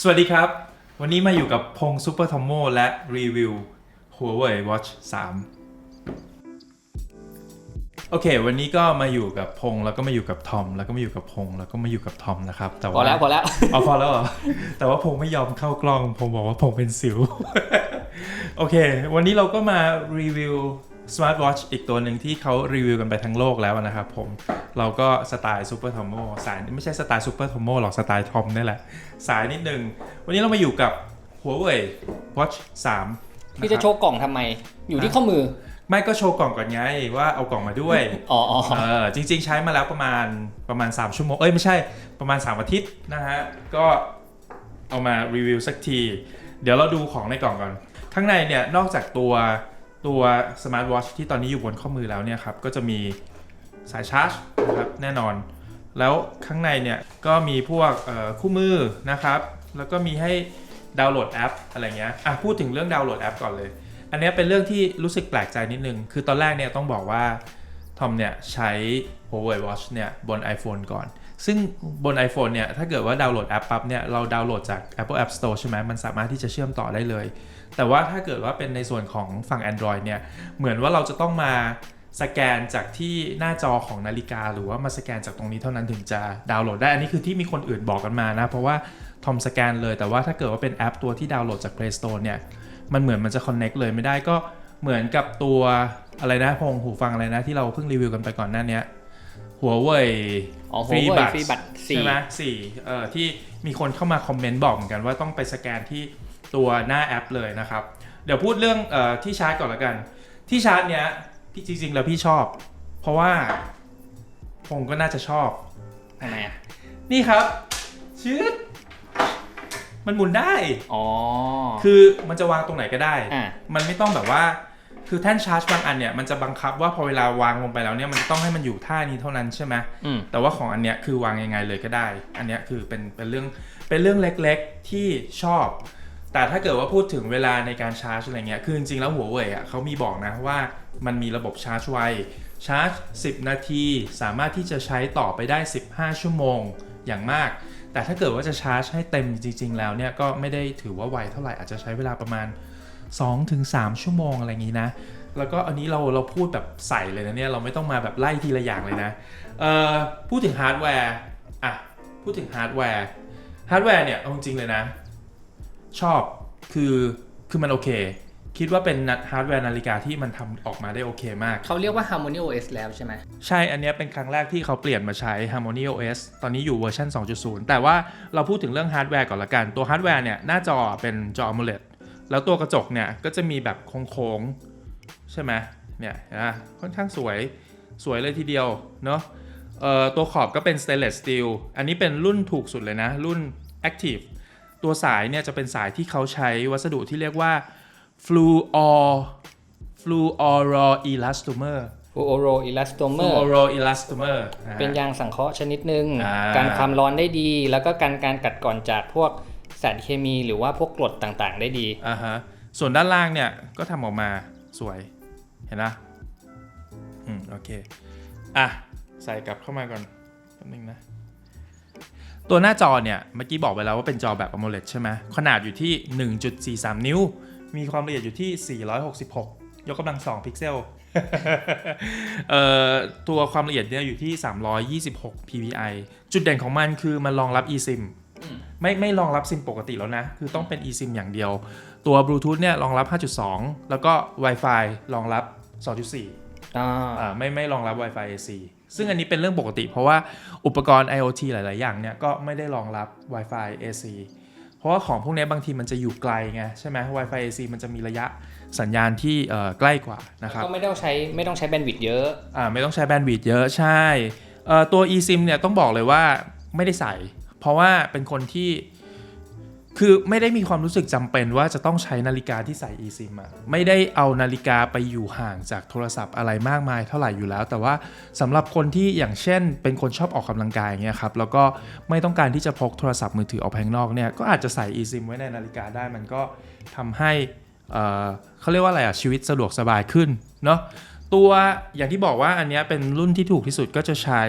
สวัสดีครับ วันนี้มาอยู่กับพงซูเปอร์ทอมโมและรีวิว Huawei Watch 3 โอเค วันนี้ก็มาอยู่กับพงแล้วก็มาอยู่กับทอม แล้วก็มาอยู่กับพงแล้วก็มาอยู่กับทอมนะครับ แต่พว่าอแล้วพอแล้ว เอาพอแล้วเหรอ แต่ว่าพงไม่ยอมเข้ากล้อง พงบอกว่าพงเป็นสิว โอเค วันนี้เราก็มารีวิว Smart Watch อีกตัวหนึ่งที่เขารีวิวกันไปทั้งโลกแล้วนะครับผม เราก็สไตล์ซูเปอร์ทอมโมสายไม่ใช่สไตล์ซูเปอร์ทอมโมหรอกสไตล์ทอมนี่แหละ สายนิดนึง วันนี้เรามาอยู่กับ Huawei Watch 3พี่จะโชว์กล่องทำไม อยู่ที่ข้อมือ ไม่ก็โชว์กล่องก่อนไงว่าเอากล่องมาด้วย อ๋ออ๋อเออจริง ๆ ใช้มาแล้วประมาณประมาณ 3 ชั่วโมง เอ้ยไม่ใช่ประมาณ 3 อาทิตย์นะฮะ ก็เอามารีวิวสักที เดี๋ยวเราดูของในกล่องก่อน ข้างในเนี่ยนอกจากตัว ตัวสมาร์ทวอชที่ตอนนี้อยู่บนข้อมือแล้วเนี่ยครับก็จะมีสายชาร์จนะครับแน่นอน แล้วข้างในเนี่ยก็มีพวกคู่มือนะครับ แล้วก็มีให้ดาวน์โหลดแอปอะไรเงี้ยอะพูดถึงเรื่องดาวน์โหลดแอปก่อนเลย อันนี้เป็นเรื่องที่รู้สึกแปลกใจนิดนึง คือตอนแรกเนี่ยต้องบอกว่าทอมเนี่ยใช้ Huawei Watch เนี่ยบน iPhone ก่อน ซึ่งบน iPhone เนี่ย ถ้าเกิดว่าดาวน์โหลดแอปปั๊บเนี่ย เราดาวน์โหลดจาก Apple App Store ใช่ไหมมันสามารถที่จะเชื่อมต่อได้เลย แต่ว่าถ้าเกิดว่าเป็นในส่วนของฝั่ง Android เนี่ย เหมือนว่าเราจะต้องมาสแกนจากที่หน้าจอของนาฬิกา หรือว่ามาสแกนจากตรงนี้เท่านั้นถึงจะดาวน์โหลดได้ อันนี้คือที่มีคนอื่นบอกกันมานะ เพราะว่าทอมสแกนเลย แต่ว่าถ้าเกิดว่าเป็นแอปตัวที่ดาวน์โหลดจาก Play Store เนี่ย มันเหมือนมันจะ connect เลยไม่ได้ ก็เหมือนกับตัวอะไรนะพงหูฟังอะไรนะที่เราเพิ่งรีวิวกันไปก่อนหน้านี้หัวเว่ย อ๋อฟรี Huawei บัตรฟรีบัตรสี่ใช่ไหมสี่เอ่อที่มีคนเข้ามาคอมเมนต์บอกเหมือนกันว่าต้องไปสแกนที่ตัวหน้าแอปเลยนะครับ เดี๋ยวพูดเรื่องเออที่ชาร์จก่อนละกัน ที่ชาร์จเนี้ยพี่จริงๆแล้วพี่ชอบ เพราะว่าพงก็น่าจะชอบทำไมอะนี่ครับชืดมันหมุนได้ อ๋อ คือมันจะวางตรงไหนก็ได้อะมันไม่ต้องแบบว่า คือแท่นชาร์จบางอันเนี่ยมันจะบังคับว่าพอเวลาวางลงไปแล้วเนี่ยมันจะต้องให้มันอยู่ท่านี้เท่านั้นใช่ไหมอืมแต่ว่าของอันเนี้ยคือวางยังไงเลยก็ได้ อันเนี้ยคือเป็นเป็นเรื่องเป็นเรื่องเล็กๆที่ชอบ แต่ถ้าเกิดว่าพูดถึงเวลาในการชาร์จอะไรเงี้ยคือจริงๆแล้วหัวเว่ยอะเขามีบอกนะว่ามันมีระบบชาร์จไวชาร์จ 10 นาที สามารถที่จะใช้ต่อไปได้ 15 ชั่วโมงอย่างมาก แต่ถ้าเกิดว่าจะชาร์จให้เต็มจริง ๆ แล้วเนี่ยก็ไม่ได้ถือว่าไวเท่าไหร่อาจจะใช้เวลาประมาณ 2-3 ชั่วโมงอะไรอย่างนี้นะ แล้วก็อันนี้เราเราพูดแบบใส่เลยนะเนี่ย เราไม่ต้องมาแบบไล่ทีละอย่างเลยนะเอ่อพูดถึงฮาร์ดแวร์อะพูดถึงฮาร์ดแวร์ฮาร์ดแวร์เนี่ยเอาจริงๆเลยนะ ชอบคือคือมันโอเค คิดว่าเป็นฮาร์ดแวร์นาฬิกาที่มันทำออกมาได้โอเคมาก เขาเรียกว่า Harmony OS แล้วใช่ไหมใช่อันเนี้ยเป็นครั้งแรกที่เขาเปลี่ยนมาใช้ Harmony OS ตอนนี้อยู่เวอร์ชัน2.0 แต่ว่าเราพูดถึงเรื่องฮาร์ดแวร์ก่อนละกัน ตัวฮาร์ดแวร์เนี่ย หน้าจอเป็นจอ AMOLED แล้วตัวกระจกเนี่ยก็จะมีแบบโค้งๆใช่ไหมเนี่ยเห็นะค่อนข้างสวยสวยเลยทีเดียวเนาะเอ่อตัวขอบก็เป็น stainless steel อันนี้เป็นรุ่นถูกสุดเลยนะ รุ่น active ตัวสายเนี่ยจะเป็นสายที่เขาใช้วัสดุที่เรียกว่า fluor fluoro elastomer Fluoro Elastomer fluoro elastomer ะฮะเป็นยางสังเคราะห์ชนิดหนึ่งอ่าการความร้อนได้ดี แล้วก็การการกัดกร่อนจากพวก สารเคมีหรือว่าพวกกรดต่างๆ ได้ดีอ่าฮะส่วนด้านล่างเนี่ยก็ทำออกมาสวยเห็นนะอืมโอเคอะใส่กลับเข้ามาก่อนแป๊บนึงนะ ตัวหน้าจอเนี่ย เมื่อกี้บอกไปแล้วว่าเป็นจอแบบ AMOLED ใช่ไหมขนาดอยู่ที่ 1.43 นิ้ว มีความละเอียดอยู่ที่ 466 ยกกำลัง 2 พิกเซลเอ่อตัวความละเอียดเนี่ยอยู่ที่ 326 ppi จุดเด่นของมันคือมันรองรับ eSIM อืม ไม่ไม่รองรับซิมปกติแล้วนะ คือต้องเป็น eSIM อย่างเดียว ตัวบลูทูธเนี่ยรองรับ 5.2 แล้วก็ Wi-Fi รองรับ 2.4อ่าอ่าไม่ไม่รองรับ Wi-Fi AC ซึ่งอันนี้เป็นเรื่องปกติ เพราะว่าอุปกรณ์ IoT หลาย ๆ อย่างเนี่ยก็ไม่ได้รองรับ Wi-Fi AC เพราะว่าของพวกนี้บางทีมันจะอยู่ไกลไงใช่ไหม Wi-Fi AC มันจะมีระยะสัญญาณที่เอ่อใกล้กว่านะครับก็ไม่ต้องใช้ไม่ต้องใช้แบนด์วิดต์เยอะอ่าไม่ต้องใช้แบนด์วิดต์เยอะใช่เอ่อตัว eSIM เนี่ยต้องบอกเลยว่าไม่ได้ใส่ เพราะว่าเป็นคนที่คือไม่ได้มีความรู้สึกจำเป็นว่าจะต้องใช้นาฬิกาที่ใส่ eSIM อะไม่ได้เอานาฬิกาไปอยู่ห่างจากโทรศัพท์อะไรมากมายเท่าไหร่อยู่แล้ว แต่ว่าสำหรับคนที่อย่างเช่น เป็นคนชอบออกกำลังกายเงี้ยครับแล้วก็ไม่ต้องการที่จะพกโทรศัพท์มือถือออกไปข้างนอกเนี่ยก็อาจจะใส่ eSIM ไว้ในนาฬิกาได้มันก็ทำให้เขาเรียกว่าอะไรอะชีวิตสะดวกสบายขึ้นเนาะตัวอย่างที่บอกว่าอันนี้เป็นรุ่นที่ถูกที่สุดก็จะใช้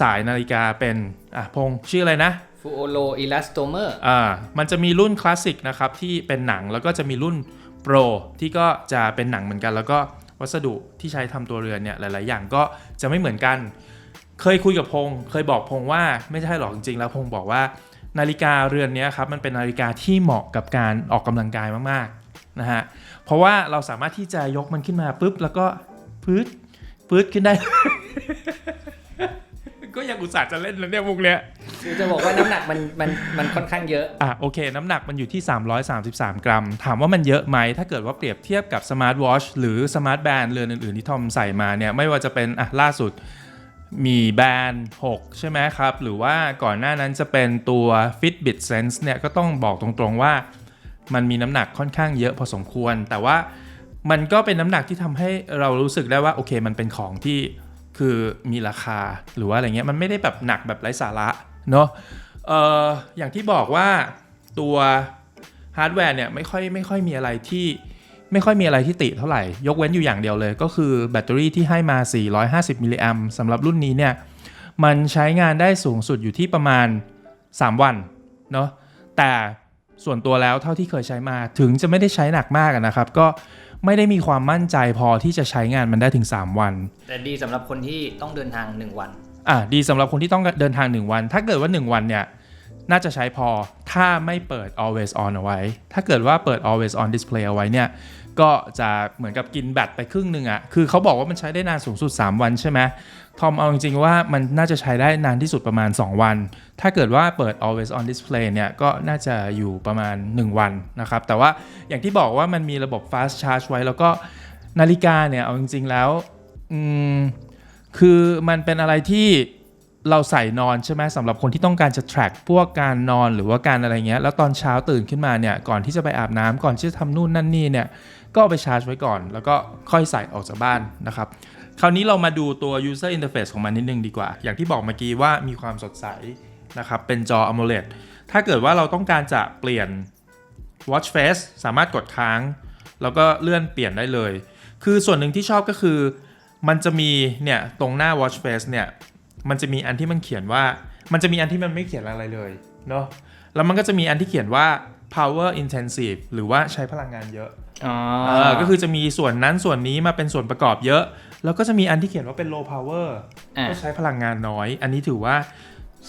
สายนาฬิกาเป็นอะพงษ์ชื่ออะไรนะฟูโอโลอิลาสโตเมอร์อ่ามันจะมีรุ่นคลาสสิกนะครับที่เป็นหนังแล้วก็จะมีรุ่นโปรที่ก็จะเป็นหนังเหมือนกัน แล้วก็วัสดุที่ใช้ทำตัวเรือนเนี่ยหลาย ๆ อย่างก็จะไม่เหมือนกัน เคยคุยกับพงษ์เคยบอกพงษ์ว่าไม่ใช่หรอกจริง ๆ แล้วพงษ์บอกว่านาฬิกาเรือนเนี้ยครับมันเป็นนาฬิกาที่เหมาะกับการออกกำลังกายมากๆนะฮะเพราะว่าเราสามารถที่จะยกมันขึ้นมาปุ๊บแล้วก็พืดพืดขึ้นได้ ก็ยังอุตส่าห์จะเล่นแล้วเนี่ยมุกเนี้ยคือจะบอกว่าน้ำหนักมันมันมันค่อนข้างเยอะ อะโอเค น้ำหนักมันอยู่ที่ 333 กรัม ถามว่ามันเยอะไหม ถ้าเกิดว่าเปรียบเทียบกับสมาร์ทวอชหรือสมาร์ทแบนด์เรือนอื่นๆที่ทอมใส่มาเนี่ย ไม่ว่าจะเป็นอะล่าสุดมีแบนด์ 6 ใช่ไหมครับ หรือว่าก่อนหน้านั้นจะเป็นตัว Fitbit Sense เนี่ย ก็ต้องบอกตรงๆว่า มันมีน้ำหนักค่อนข้างเยอะพอสมควร แต่ว่ามันก็เป็นน้ำหนักที่ทำให้เรารู้สึกได้ว่าโอเค มันเป็นของที่ คือมีราคาหรือว่าอะไรเงี้ยมันไม่ได้แบบหนักแบบไร้สาระเนาะเอ่ออย่างที่บอกว่าตัวฮาร์ดแวร์เนี่ยไม่ค่อยไม่ค่อยมีอะไรที่ไม่ค่อยมีอะไรที่ติเท่าไหร่ ยกเว้นอยู่อย่างเดียวเลย ก็คือแบตเตอรี่ที่ให้มา 450 มิลลิแอมสำหรับรุ่นนี้เนี่ยมันใช้งานได้สูงสุดอยู่ที่ประมาณ 3 วันเนาะแต่ส่วนตัวแล้วเท่าที่เคยใช้มาถึงจะไม่ได้ใช้หนักมากนะครับ ก็ ไม่ได้มีความมั่นใจพอที่จะใช้งานมันได้ถึง 3 วัน แต่ดีสำหรับคนที่ต้องเดินทาง 1 วัน อะดีสำหรับคนที่ต้องเดินทาง 1 วัน ถ้าเกิดว่า 1 วันเนี่ยน่าจะใช้พอถ้าไม่เปิด always on เอาไว้ ถ้าเกิดว่าเปิด always on display เอาไว้เนี่ยก็จะเหมือนกับกินแบตไปครึ่งหนึ่งอะ่ะคือเขาบอกว่ามันใช้ได้นานสูงสุด 3 วันใช่ไหม ทอมเอาจริงๆว่ามันน่าจะใช้ได้นานที่สุดประมาณ 2 วัน ถ้าเกิดว่าเปิด always on display เนี่ยก็น่าจะอยู่ประมาณ 1 วันนะครับ แต่ว่าอย่างที่บอกว่ามันมีระบบ fast charge ไว้ แล้วก็นาฬิกาเนี่ยเอาจริงๆแล้วคือมันเป็นอะไรที่เราใส่นอนใช่ไหมสำหรับคนที่ต้องการจะ track พวกการนอนหรือว่าการอะไรเงี้ย แล้วตอนเช้าตื่นขึ้นมาเนี่ย ก่อนที่จะไปอาบน้ำก่อนที่จะทำนู่นนั่นนี่เนี่ย ก็ไปชาร์จไว้ก่อน แล้วก็ค่อยใส่ออกจากบ้านนะครับ คราวนี้เรามาดูตัว user interface ของมันนิดนึงดีกว่า อย่างที่บอกเมื่อกี้ว่ามีความสดใสนะครับ เป็นจอ AMOLED ถ้าเกิดว่าเราต้องการจะเปลี่ยน watch face สามารถกดค้าง แล้วก็เลื่อนเปลี่ยนได้เลย คือส่วนหนึ่งที่ชอบก็คือ มันจะมีเนี่ยตรงหน้า watch face เนี่ย มันจะมีอันที่มันเขียนว่า มันจะมีอันที่มันไม่เขียนอะไรเลยเนาะ แล้วมันก็จะมีอันที่เขียนว่า power intensive หรือว่าใช้พลังงานเยอะอ๋อเออก็คือจะมีส่วนนั้นส่วนนี้มาเป็นส่วนประกอบเยอะ แล้วก็จะมีอันที่เขียนว่าเป็น low power อะก็ใช้พลังงานน้อย อันนี้ถือว่า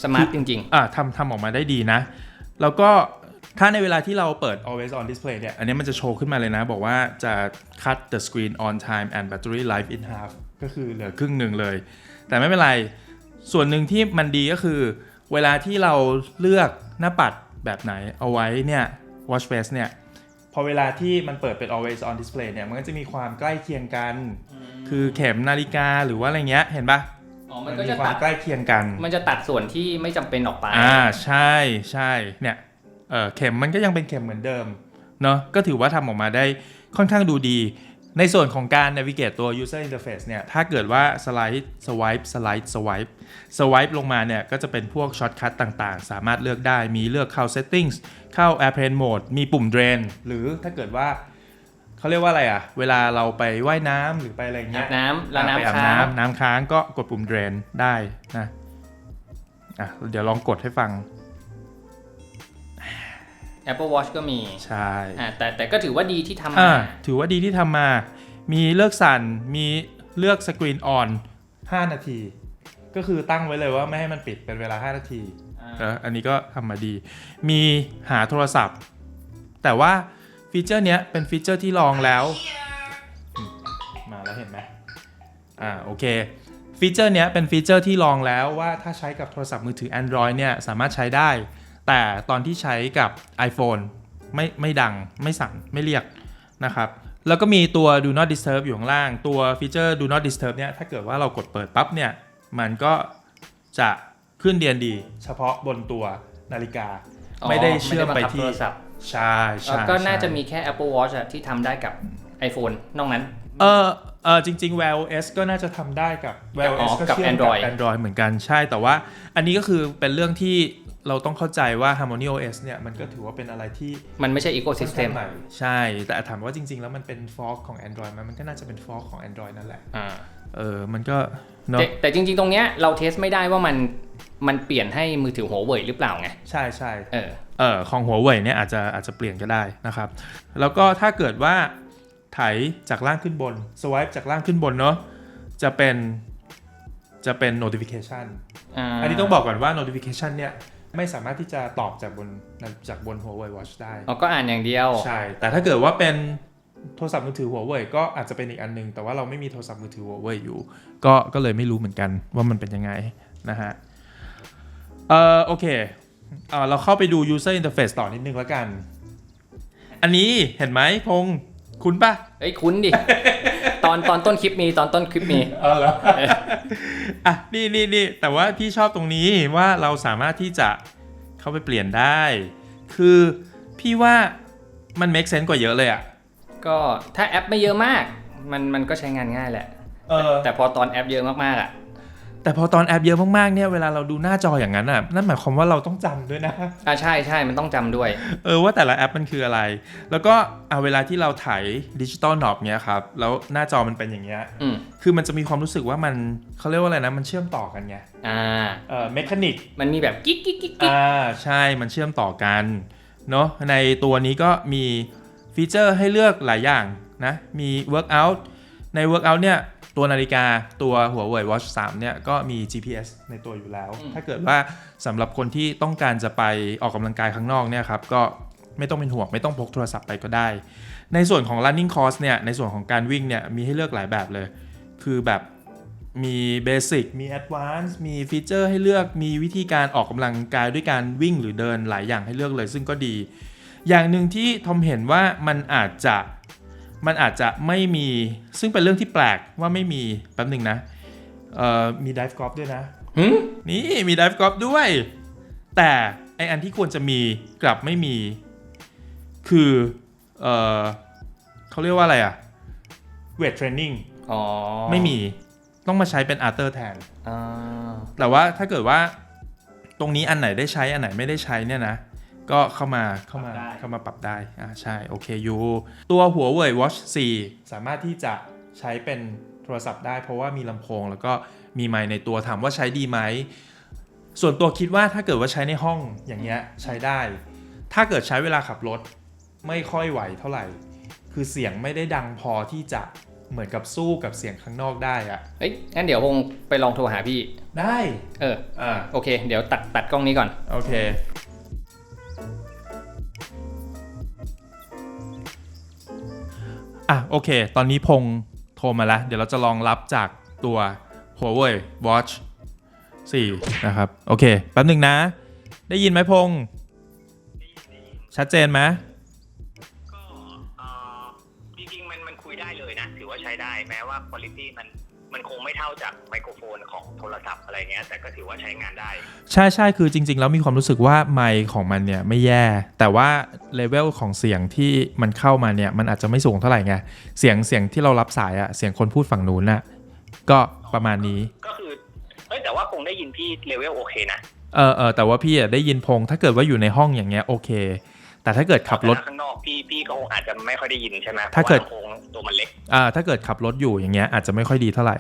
สมาร์ทจริงอ่าทำทำออกมาได้ดีนะ แล้วก็ถ้าในเวลาที่เราเปิด always on display เนี่ย อันนี้มันจะโชว์ขึ้นมาเลยนะ บอกว่าจะ cut the screen on time and battery life in half ก็คือเหลือครึ่งหนึ่งเลย แต่ไม่เป็นไร ส่วนหนึ่งที่มันดีก็คือ เวลาที่เราเลือกหน้าปัดแบบไหนเอาไว้เนี่ย watch face เนี่ย พอเวลาที่มันเปิดเป็น always on display เนี่ย มันก็จะมีความใกล้เคียงกัน คือเข็มนาฬิกาหรือว่าอะไรเงี้ยเห็นปะๆอ๋อมันมันก็มีจะควาตัมดใกล้เคียงกัน มันจะตัดส่วนที่ไม่จำเป็นออกไป อ่าใช่ใช่เนี่ยเออเข็มมันก็ยังเป็นเข็มเหมือนเดิมเนาะก็ถือว่าทำออกมาได้ค่อนข้างดูดี ในส่วนของการ navigate ตัว user interface เนี่ย ถ้าเกิดว่า slide swipe slide swipe swipe ลงมาเนี่ย ก็จะเป็นพวก shortcut ต่างๆ สามารถเลือกได้มีเลือกเข้า settings เข้า airplane mode มีปุ่ม drain หรือถ้าเกิดว่า เขาเรียกว่าอะไรอะเวลาเราไปว่ายน้ำหรือไปอะไรเงี้อายบน้ำแล้วไปอาบน้ำค้างน้ำน้ำค้างก็กดปุ่ม drain ได้นะอะเดี๋ยวลองกดให้ฟัง Apple Watch ก็มีใช่ อ่าแต่แต่ก็ถือว่าดีที่ทำอ่ามา ถือว่าดีที่ทำมา มีเลือกสั่น มีเลือกสกรีนออน 5 นาที ก็คือตั้งไว้เลยว่าไม่ให้มันปิดเป็นเวลา 5 นาทีอ่า เอออันนี้ก็ทำมาดี มีหาโทรศัพท์ แต่ว่า ฟีเจอร์เนี้ยเป็นฟีเจอร์ที่ลองแล้วอืมมาแล้วเห็นไหมอ่าโอเคฟีเจอร์เนี้ยเป็นฟีเจอร์ที่ลองแล้วว่าถ้าใช้กับโทรศัพท์มือถือ Android เนี่ยสามารถใช้ได้ แต่ตอนที่ใช้กับ iPhone ไม่ไม่ดังไม่สั่นไม่เรียกนะครับแล้วก็มีตัว do not disturb อยู่ข้างล่าง ตัวฟีเจอร์ do not disturb เนี่ยถ้าเกิดว่าเรากดเปิดปั๊บเนี่ยมันก็จะขึ้น DND เฉพาะบนตัวนาฬิกาอ๋อไม่ได้เชื่อมไปไม่ได้บังคับที่ โทรศัพท์ใช่แล้วใช่ก็น่าจะใช่มีแค่ Apple Watch อะที่ทำได้กับ iPhone นอกนั้น เออเออจริง ๆ Wear OS ก็น่าจะทำได้กับ Wear อ๋อ OS ก็กับเชื่อม Android กับ Android เหมือนกันใช่แต่ว่า อันนี้ก็คือเป็นเรื่องที่เราต้องเข้าใจว่า Harmony OS เนี่ยมันก็ถือว่าเป็นอะไรที่มันไม่ใช่ค่อนข้าง ecosystem ใหม่ใช่ แต่ถามว่าจริง ๆ แล้วมันเป็นฟอกของ Android ไหมมันก็น่าจะเป็นฟอกของ Android นั่นแหละ อ่า เออมันก็เนาะแต่แต่จริง ๆ ตรงเนี้ยเราเทสไม่ได้ว่ามันมันเปลี่ยนให้มือถือหัวเว่ยหรือเปล่าไงใช่ใช่เออเออของหัวเว่ยเนี่ยอาจจะอาจจะเปลี่ยนก็ได้นะครับ แล้วก็ถ้าเกิดว่าไถจากล่างขึ้นบน swipe จากล่างขึ้นบนเนาะจะเป็นจะเป็น notification อ่าอันนี้ต้องบอกก่อนว่า notification เนี่ยไม่สามารถที่จะตอบจากบนจากบนหัวเว่ย watch ได้เราก็อ่านอย่างเดียว ใช่ แต่ถ้าเกิดว่าเป็น โทรศัพท์มือถือหัวเว่ยก็อาจจะเป็นอีกอันหนึง แต่ว่าเราไม่มีโทรศัพท์มือถือหัวเว่ยอยู่ ก็ก็เลยไม่รู้เหมือนกันว่ามันเป็นยังไงนะฮะเอ่อโอเคเอ่อเราเข้าไปดู user interface ต่อนิดนึงแล้วกัน อันนี้เห็นไหมพงษ์คุณปะเอ้ยคุ้นดิ ตอนตอนต้นคลิปมีตอนต้นคลิปมีเออเหรออะนี่นี่นี่แต่ว่าพี่ชอบตรงนี้ว่าเราสามารถที่จะเข้าไปเปลี่ยนได้ คือพี่ว่ามัน make sense กว่าเยอะเลยอะ ก็ถ้าแอปไม่เยอะมาก มันมันก็ใช้งานง่ายแหละ เออ แต่พอตอนแอปเยอะมากๆอะ แต่พอตอนแอปเยอะมากๆเนี่ยเวลาเราดูหน้าจออย่างนั้นอะนั่นหมายความว่าเราต้องจำด้วยนะ อ่าใช่ใช่มันต้องจำด้วย เออว่าแต่ละแอปมันคืออะไร แล้วก็เอาเวลาที่เราถ่ายดิจิตอลนอบเนี้ยครับ แล้วหน้าจอมันเป็นอย่างเงี้ย อืมคือมันจะมีความรู้สึกว่ามันเขาเรียกว่าอะไรนะ มันเชื่อมต่อกันไง อ่า เอ่อ เมคานิก มันมีแบบกิ๊กกิ๊กกิ๊กกิ๊กอ่า ใช่ มันเชื่อมต่อกัน เนาะในตัวนี้ก็มี ฟีเจอร์ให้เลือกหลายอย่างนะ มี Workout ใน Workout เนี่ย ตัวนาฬิกาตัวหัวเว่ย Watch 3 เนี่ย ก็มี GPS ในตัวอยู่แล้ว ถ้าเกิดว่าสำหรับคนที่ต้องการจะไปออกกำลังกายข้างนอกเนี่ยครับ ก็ไม่ต้องเป็นห่วง ไม่ต้องพกโทรศัพท์ไปก็ได้ ในส่วนของ running course เนี่ย ในส่วนของการวิ่งเนี่ย มีให้เลือกหลายแบบเลย คือแบบมีเบสิกมีแอดวานซ์มีฟีเจอร์ให้เลือก มีวิธีการออกกำลังกายด้วยการวิ่งหรือเดินหลายอย่างให้เลือกเลย ซึ่งก็ดี อย่างหนึ่งที่ทอมเห็นว่ามันอาจจะมันอาจจะไม่มีซึ่งเป็นเรื่องที่แปลกว่าไม่มีแป๊บหนึ่งนะเอ่อมีดิฟกอล์ฟด้วยนะหึนี่มีดิฟกอล์ฟด้วย แต่ไออันที่ควรจะมีกลับไม่มี คือเอ่อเขาเรียกว่าอะไรอะเวทเทรนนิ่งอ๋อไม่มีต้องมาใช้เป็นอาร์เตอร์แทนอ่าแต่ว่าถ้าเกิดว่าตรงนี้อันไหนได้ใช้อันไหนไม่ได้ใช้เนี่ยนะ ก็เข้ามาเข้ามาเข้ามาปรับได้อ่าใช่โอเคอยู่ตัวหัวเว่ย Watch 4 สามารถที่จะใช้เป็นโทรศัพท์ได้ เพราะว่ามีลำโพงแล้วก็มีไมค์ในตัวถามว่าใช้ดีไหม ส่วนตัวคิดว่าถ้าเกิดว่าใช้ในห้องอย่างเงี้ยใช้ได้ ถ้าเกิดใช้เวลาขับรถไม่ค่อยไหวเท่าไหร่ คือเสียงไม่ได้ดังพอที่จะเหมือนกับสู้กับเสียงข้างนอกได้อะเอ้ยงั้นเดี๋ยวคงไปลองโทรหาพี่ ได้ เออ อ่า โอเค เดี๋ยวตัดตัดกล้องนี้ก่อน โอเค อะโอเค ตอนนี้พงโทรมาแล้ว เดี๋ยวเราจะลองรับจากตัว Huawei Watch 4 นะครับ โอเค แป๊บหนึ่งนะ ได้ยินไหมพง ชัดเจนไหมก็เอ่อจริงๆมันมันคุยได้เลยนะ ถือว่าใช้ได้แม้ว่าคุณภาพมัน มันคงไม่เท่าจากไมโครโฟนของโทรศัพท์อะไรเงี้ยแต่ก็ถือว่าใช้งานได้ ใช่ใช่คือจริง ๆ แล้วมีความรู้สึกว่าไมค์ของมันเนี่ยไม่แย่ แต่ว่าเลเวลของเสียงที่มันเข้ามาเนี่ยมันอาจจะไม่สูงเท่าไหร่ไงเสียงเสียงที่เรารับสายอะเสียงคนพูดฝั่งนู้นน่ะก็ประมาณนี้ก็คือเอ้ยแต่ว่าคงได้ยินพี่เลเวลโอเคนะเออเออแต่ว่าพี่อะได้ยินพงถ้าเกิดว่าอยู่ในห้องอย่างเงี้ยโอเค แต่ถ้าเกิดขับรถแต่ถ้าข้างนอกพี่พี่ก็คงอาจจะไม่ค่อยได้ยินใช่ไหมถ้าเกิดพระว่ลำโพง ตัวมันเล็กอ่าถ้าเกิดขับรถอยู่อย่างเงี้ยอาจจะไม่ค่อยดีเท่าไหร่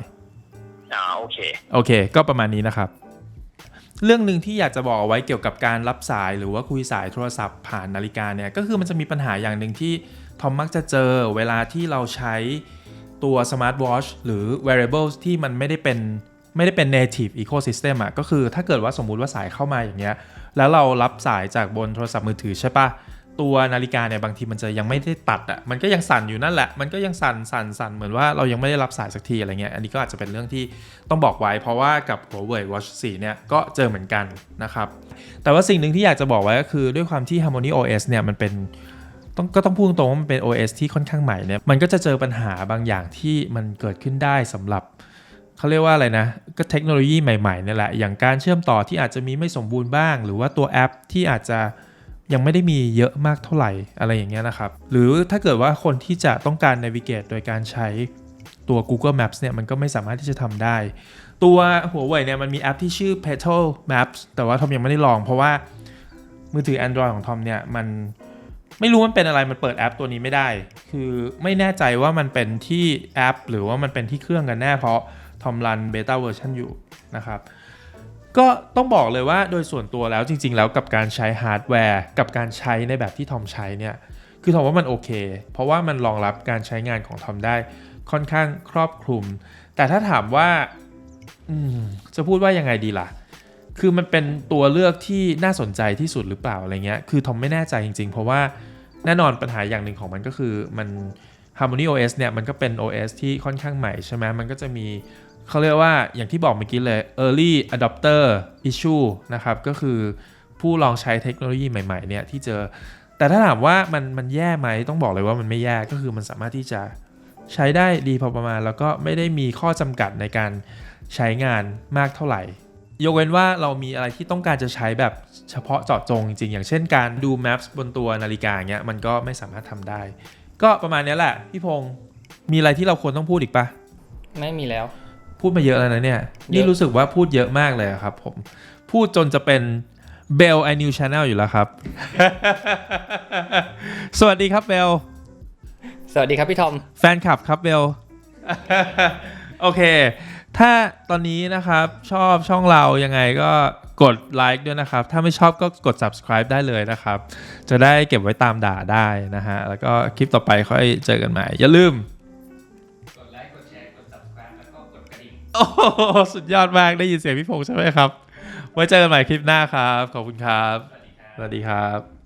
อ่าโอเคโอเค ก็ประมาณนี้นะครับเรื่องหนึ่งที่อยากจะบอกเอาไว้เกี่ยวกับการรับสายหรือว่าคุยสายโทรศัพท์ผ่านนาฬิกาเนี่ยก็คือมันจะมีปัญหาอย่างหนึ่งที่ทอมมักจะเจอเวลาที่เราใช้ตัวสมาร์ทวอชหรือ wearables ที่มันไม่ได้เป็นไม่ได้เป็น native ecosystem อะก็คือถ้าเกิดว่าสมมุติว่าสายเข้ามาอย่างเงี้ยแล้วเรารับสายจากบนโทรศัพท์มือถือใช่ปะ ตัวนาฬิกาเนี่ยบางทีมันจะยังไม่ได้ตัดอะมันก็ยังสั่นอยู่นั่นแหละ มันก็ยังสั่นสั่นสั่นเหมือนว่าเรายังไม่ได้รับสายสักทีอะไรเงี้ยอันนี้ก็อาจจะเป็นเรื่องที่ต้องบอกไว้ เพราะว่ากับ Huawei Watch 4 เนี่ยก็เจอเหมือนกันนะครับแต่ว่าสิ่งหนึ่งที่อยากจะบอกไว้ก็คือด้วยความที่ Harmony OS เนี่ยมันเป็นต้องก็ต้องพูดตรงว่ามันเป็น OS ที่ค่อนข้างใหม่เนี่ยมันก็จะเจอปัญหาบางอย่างที่มันเกิดขึ้นได้สำหรับเขาเรียกว่าอะไรนะ ก็เทคโนโลยีใหม่ๆนี่แหละ อย่างการเชื่อมต่อที่อาจจะมีไม่สมบูรณ์บ้าง หรือว่าตัวแอปที่อาจจะ ยังไม่ได้มีเยอะมากเท่าไหร่อะไรอย่างเงี้ยนะครับ หรือถ้าเกิดว่าคนที่จะต้องการ navigate โดยการใช้ตัว Google Maps เนี่ยมันก็ไม่สามารถที่จะทำได้ ตัวหัวเว่ยเนี่ยมันมีแอปที่ชื่อ Petal Maps แต่ว่าทอมยังไม่ได้ลอง เพราะว่ามือถือ Android ของทอมเนี่ยมันไม่รู้มันเป็นอะไรมันเปิดแอปตัวนี้ไม่ได้ คือไม่แน่ใจว่ามันเป็นที่แอป หรือว่ามันเป็นที่เครื่องกันแน่เพราะทอมรันเบต้าเวอร์ชันอยู่นะครับ ก็ต้องบอกเลยว่าโดยส่วนตัวแล้วจริง ๆ แล้วกับการใช้ฮาร์ดแวร์กับการใช้ในแบบที่ทอมใช้เนี่ยคือทอมว่ามันโอเค เพราะว่ามันรองรับการใช้งานของทอมได้ค่อนข้างครอบคลุม แต่ถ้าถามว่าจะพูดว่ายังไงดีล่ะ คือมันเป็นตัวเลือกที่น่าสนใจที่สุดหรือเปล่าอะไรเงี้ย คือทอมไม่แน่ใจจริง ๆ เพราะว่าแน่นอนปัญหาอย่างหนึ่งของมันก็คือมัน Harmony OS เนี่ยมันก็เป็น OS ที่ค่อนข้างใหม่ใช่ไหมมันก็จะมี เขาเรียกว่าอย่างที่บอกเมื่อกี้เลย early adopter issue นะครับ ก็คือผู้ลองใช้เทคโนโลยีใหม่ๆเนี่ยที่เจอ แต่ถ้าถามว่ามันมันแย่ไหมต้องบอกเลยว่ามันไม่แย่ก็คือมันสามารถที่จะใช้ได้ดีพอประมาณ แล้วก็ไม่ได้มีข้อจำกัดในการใช้งานมากเท่าไหร่ ยกเว้นว่าเรามีอะไรที่ต้องการจะใช้แบบเฉพาะเจาะจงจริงๆอย่างเช่นการดู Maps บนตัวนาฬิกาเงี้ยมันก็ไม่สามารถทำได้ ก็ประมาณนี้แหละพี่พงศ์มีอะไรที่เราควรต้องพูดอีกปะไม่มีแล้ว พูดมาเยอะแล้วนะเนี่ยเยอะนี่รู้สึกว่าพูดเยอะมากเลยอะครับ ผม พูดจนจะเป็น Bell i New Channel อยู่แล้วครับ สวัสดีครับเบล สวัสดีครับพี่ทอม แฟนคลับครับเบล โอเค ถ้าตอนนี้นะครับชอบช่องเรายังไงก็กดไลค์ด้วยนะครับ ถ้าไม่ชอบก็กด subscribe ได้เลยนะครับ จะได้เก็บไว้ตามด่าได้นะฮะ แล้วก็คลิปต่อไปค่อยเจอกันใหม่ อย่าลืม โอ้โหสุดยอดมากได้ยินเสียงพี่พงษ์ใช่ไหมครับ ไว้เจอกันใหม่คลิปหน้าครับ ขอบคุณครับ สวัสดีครับสวัสดีครับ